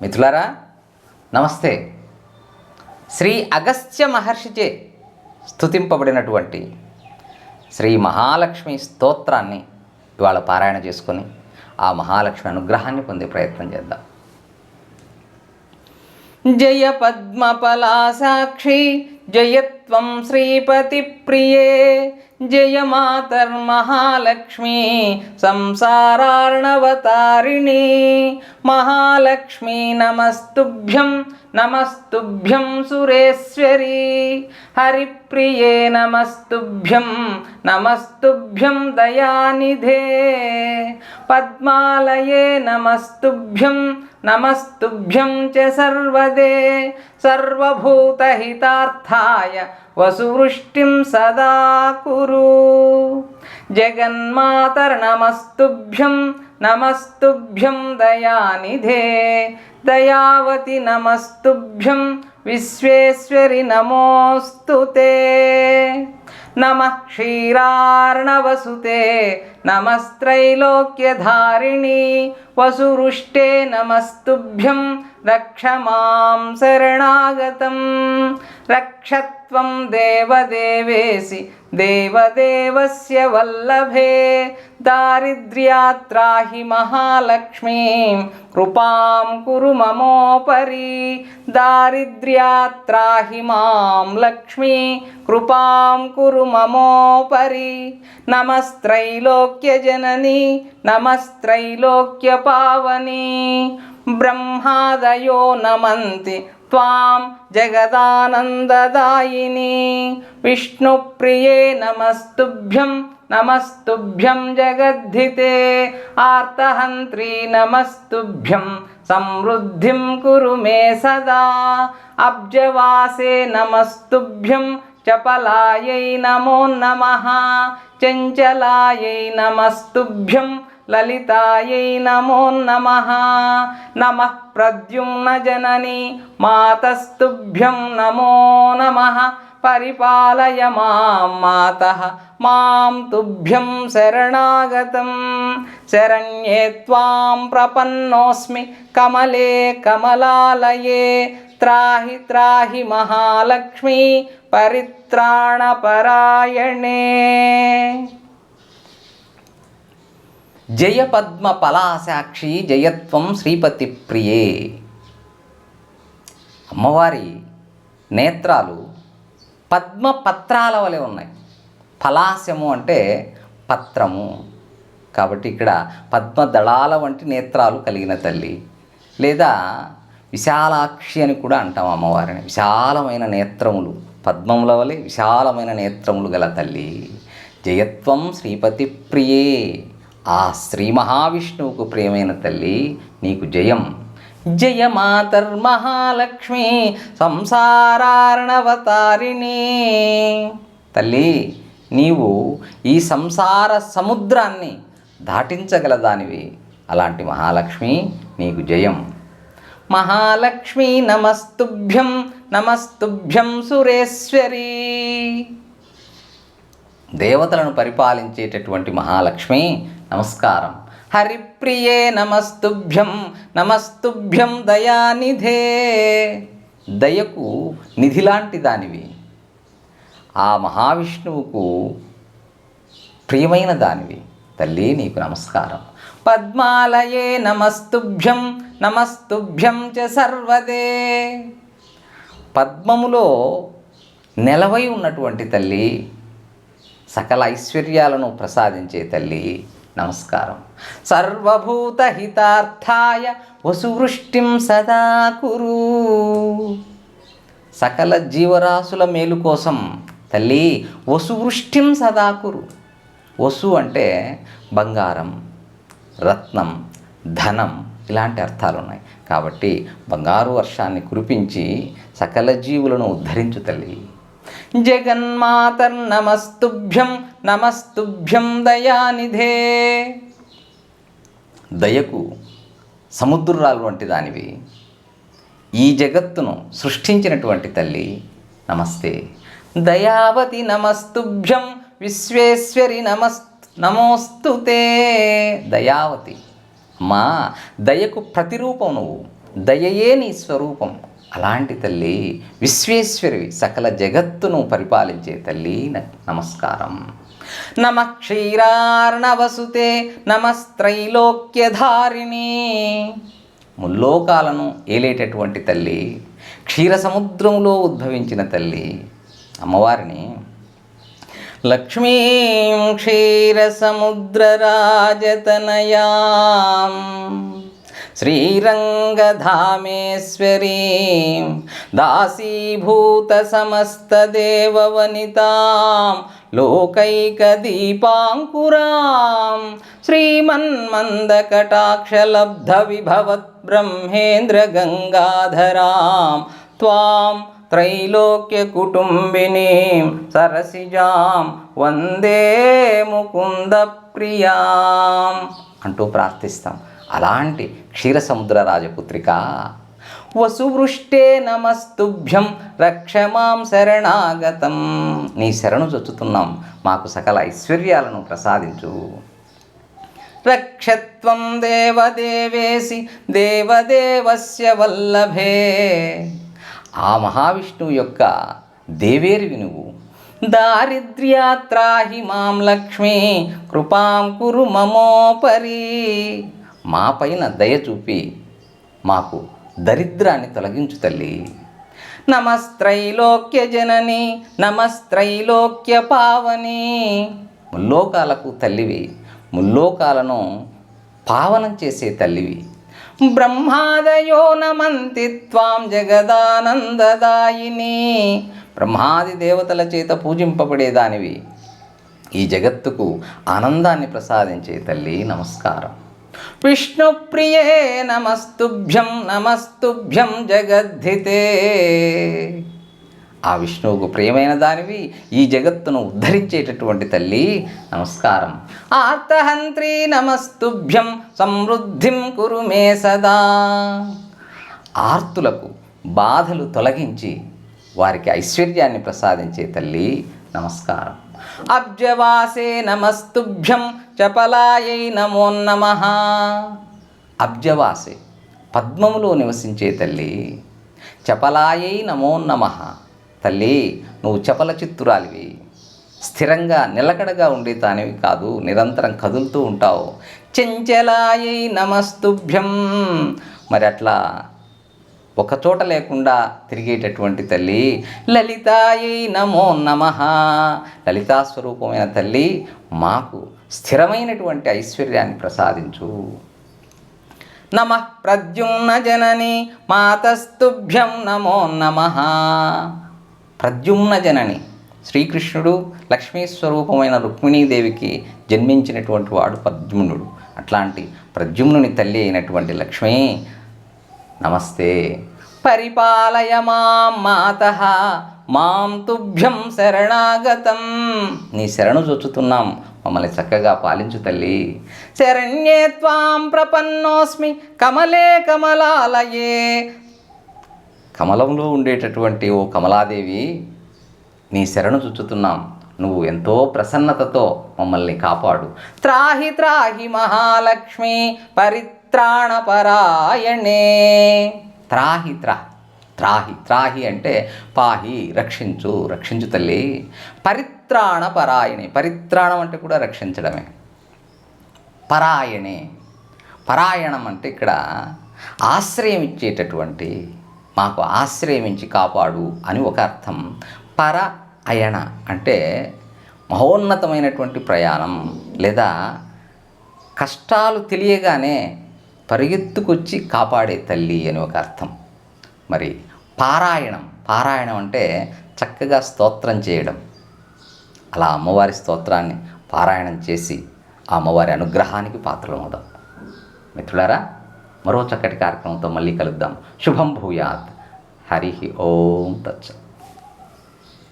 మిత్రులారా నమస్తే. శ్రీ అగస్త్య మహర్షిచే స్థుతింపబడినటువంటి శ్రీ మహాలక్ష్మి స్తోత్రాన్ని ఇవాళ పారాయణ చేసుకొని ఆ మహాలక్ష్మి అనుగ్రహాన్ని పొందే ప్రయత్నం చేద్దాం. జయ పద్మపలాసాక్షి జయత్వం శ్రీపతి ప్రియే. జయ మాతర్మహాలక్ష్మి సంసారార్ణవతారిణి. మహాలక్ష్మి నమస్తుభ్యం నమస్తుభ్యం సురేశ్వరి. హరిప్రియే నమస్తుభ్యం నమస్తుభ్యం దయానిధే. పద్మాలయే నమస్తుభ్యం నమస్తుభ్యం చ సర్వదే సర్వభూతహితార్థాయ వసువృష్టిం సదా కురు జగన్మాతర్నమస్తుభ్యం నమస్తుభ్యం దయానిధే దయావతి నమస్తుభ్యం విశ్వేశ్వరి నమోస్తు నమ క్షీరార్ణవసుతే. నమస్త్రైలోక్యధారిణి. వసురుష్టే నమస్తుభ్యం. రక్ష మాం శరణాగతం. రక్షత్వం దేవదేవేసి. దేవదేవస్య వల్లభే. దారిద్ర్యాత్రాహి మహాలక్ష్మీం. కృపాం కురు మమోపరి. దారిద్ర్య దారిద్ర్యాత్రాహి మాం లక్ష్మీ కృపాం కురు మమోపరి. నమస్త్రైలోక్య జనని నమస్త్రైలోక్య పావని. బ్రహ్మాదయో నమంతి త్వాం జగదానందదాయిని విష్ణుప్రియే నమస్తుభ్యం నమస్తుభ్యం జగద్ధితే ఆర్తహంత్రీ నమస్తుభ్యం సమృద్ధిం కురు మే సదా అబ్జవాసే నమస్తుభ్యం చపలాయై నమో నమ చంచలాయై నమస్తుభ్యం లలితాయై నమో నమ నమ ప్రద్యుమ్న జనని మాతస్తుభ్యం నమో నమ పరిపాలయ మాం మాత మాం తుభ్యం శరణాగతం శరణ్యే త్వాం ప్రపన్నోస్మి కమలే కమలాలయే త్రాహి త్రాహి మహాలక్ష్మీ జయపద్మ పలాసాక్షి జయత్వం శ్రీపతి ప్రియే. అమ్మవారి నేత్రాలు పద్మ పత్రాల వలె ఉన్నాయి. పలాస్యము అంటే పత్రము. కాబట్టి ఇక్కడ పద్మ దళాల వంటి నేత్రాలు కలిగిన తల్లి. లేదా విశాలాక్షి అని కూడా అంటాం అమ్మవారిని. విశాలమైన నేత్రములు. పద్మముల వలె విశాలమైన నేత్రములు గల తల్లి. జయత్వం శ్రీపతి ప్రియే. ఆ శ్రీ మహావిష్ణువుకు ప్రియమైన తల్లి నీకు జయం. జయ మాతర్మహాలక్ష్మి సంసారారణవతారిణి. తల్లి నీవు ఈ సంసార సముద్రాన్ని దాటించగలదానివి. అలాంటి మహాలక్ష్మి నీకు జయం. మహాలక్ష్మి నమస్తుభ్యం నమస్తుభ్యం సురేశ్వరి. దేవతలను పరిపాలించేటటువంటి మహాలక్ష్మి నమస్కారం. హరిప్రియే నమస్తుభ్యం నమస్తుభ్యం దయానిధే. దయకు నిధి లాంటి దానివి ఆ మహావిష్ణువుకు ప్రియమైన దానివి తల్లి నీకు నమస్కారం. పద్మాలయే నమస్తుభ్యం నమస్తుభ్యం చ సర్వదే. పద్మములో నెలవై ఉన్నటువంటి తల్లి సకల ఐశ్వర్యాలను ప్రసాదించే తల్లి నమస్కారం. సర్వభూతహితార్థాయ వసువృష్టిం సదా కురు సకల జీవరాశుల మేలు కోసం తల్లి వసువృష్టిం సదాకురు. వసు అంటే బంగారం రత్నం ధనం ఇలాంటి అర్థాలు ఉన్నాయి కాబట్టి బంగారు వర్షాన్ని కురిపించి సకల జీవులను ఉద్ధరించు తల్లి. జగన్మాతర్నమస్తుభ్యం నమస్తుభ్యం దయానిధే. దయకు సముద్రాలు వంటి దానివి. ఈ జగత్తును సృష్టించినటువంటి తల్లి నమస్తే. దయావతి నమస్తుభ్యం విశ్వేశ్వరి నమస్ నమోస్తుతే దయావతి అమ్మా దయకు ప్రతిరూపం నువ్వు. దయయే నీ స్వరూపం. అలాంటి తల్లి విశ్వేశ్వరివి. సకల జగత్తును పరిపాలించే తల్లి నమస్కారం. నమ క్షీరార్ణవసుతే నమస్త్రైలోక్యధారిణి ముల్లోకాలను ఏలేటటువంటి తల్లి క్షీర సముద్రంలో ఉద్భవించిన తల్లి అమ్మవారిని. లక్ష్మీం క్షీరసముద్రరాజతనయాం. శ్రీరంగధామేశ్వరీం దాసీభూతసమస్తదేవవనితాం లోకైకదీపాంకురాం శ్రీమన్మందకటాక్షలబ్ధవిభవద్బ్రహ్మేంద్రగంగాధరాం త్వాం త్రైలోక్యకుటుంబినీం సరసిజాం వందే ముకుంద ప్రియాం అంటూ ప్రార్థిస్తాం. అలాంటి క్షీరసముద్ర రాజపుత్రిక వసువృష్టే నమస్తుభ్యం రక్షమాం శరణాగతం. నీ శరణు చొచ్చుతున్నాం మాకు సకల ఐశ్వర్యాలను ప్రసాదించు. రక్షత్వం దేవదేవేసి దేవదేవస్య వల్లభే. ఆ మహావిష్ణువు యొక్క దేవేరివి నువ్వు. దారిద్ర్యాత్రాహి మాం లక్ష్మీ కృపాం కురు మమోపరి. మా పైన దయ చూపి మాకు దరిద్రాన్ని తొలగించు తల్లి. నమస్త్రైలోక్య జనని నమస్త్రైలోక్య పావని. ముల్లోకాలకు తల్లివి ముల్లోకాలను పావనం చేసే తల్లివి. బ్రహ్మాదయో నమంతి త్వాం జగదానందదాయిని. బ్రహ్మాది దేవతల చేత పూజింపబడేదానివి ఈ జగత్తుకు ఆనందాన్ని ప్రసాదించే తల్లి నమస్కారం. విష్ణుప్రియే నమస్తుభ్యం నమస్తుభ్యం జగద్ధితే. ఆ విష్ణువుకు ప్రియమైన దానివి ఈ జగత్తును ఉద్ధరించేటటువంటి తల్లి నమస్కారం. ఆర్తహంత్రి నమస్తుభ్యం సమృద్ధిం కురు మే సదా. ఆర్తులకు బాధలు తొలగించి వారికి ఐశ్వర్యాన్ని ప్రసాదించే తల్లి నమస్కారం. అబ్జవాసే నమస్తుభ్యం చపలాయై నమో నమ. అబ్జవాసే పద్మములో నివసించే తల్లి చపలాయై నమో నమ. తల్లి నువ్వు చపల చిత్తురాలివి. స్థిరంగా నిలకడగా ఉండే తానివి కాదు నిరంతరం కదులుతూ ఉంటావు. చెంచలాయై నమస్తుభ్యం. మరి అట్లా ఒకచోట లేకుండా తిరిగేటటువంటి తల్లి లలితాయై నమో నమ. లలితా స్వరూపమైన తల్లి మాకు స్థిరమైనటువంటి ఐశ్వర్యాన్ని ప్రసాదించు. నమ ప్రద్యుమ్న జనని మాతస్తుభ్యం నమో నమ. ప్రద్యుమ్న జనని శ్రీకృష్ణుడు లక్ష్మీ స్వరూపమైన రుక్మిణీదేవికి జన్మించినటువంటి వాడు ప్రద్యుమ్నుడు అట్లాంటి ప్రద్యుమ్నుని తల్లి అయినటువంటి లక్ష్మి నమస్తే. పరిపాలయ మాం మాత మాం తుభ్యం శరణాగతం. నీ శరణు చొచ్చుతున్నాం మమ్మల్ని చక్కగా పాలించు తల్లి. శరణ్యే త్వాం ప్రపన్నోస్మి కమలే కమలాలయే. కమలంలో ఉండేటటువంటి ఓ కమలాదేవి నీ శరణు చుచ్చుతున్నాం నువ్వు ఎంతో ప్రసన్నతతో మమ్మల్ని కాపాడు. త్రాహి త్రాహి మహాలక్ష్మి త్రాణపరాయణే. త్రాహి త్రా త్రాహి త్రాహి అంటే పాహి రక్షించు రక్షించు తల్లి. పరిత్రాణ పరాయణి పరిత్రాణం అంటే కూడా రక్షించడమే. పరాయణే. పరాయణం అంటే ఇక్కడ ఆశ్రయం ఇచ్చేటటువంటి మాకు ఆశ్రయించి కాపాడు అని ఒక అర్థం. పర అయణ అంటే మహోన్నతమైనటువంటి ప్రయాణం లేదా కష్టాలు తెలియగానే పరిగెత్తుకొచ్చి కాపాడే తల్లి అని ఒక అర్థం. మరి పారాయణం పారాయణం అంటే చక్కగా స్తోత్రం చేయడం. అలా అమ్మవారి స్తోత్రాన్ని పారాయణం చేసి ఆ అమ్మవారి అనుగ్రహానికి పాత్రలమవుదాం మిత్రులారా మరో చక్కటి కార్యక్రమంతో మళ్ళీ కలుద్దాం. శుభం భూయాత్. హరి ఓం తచ్చ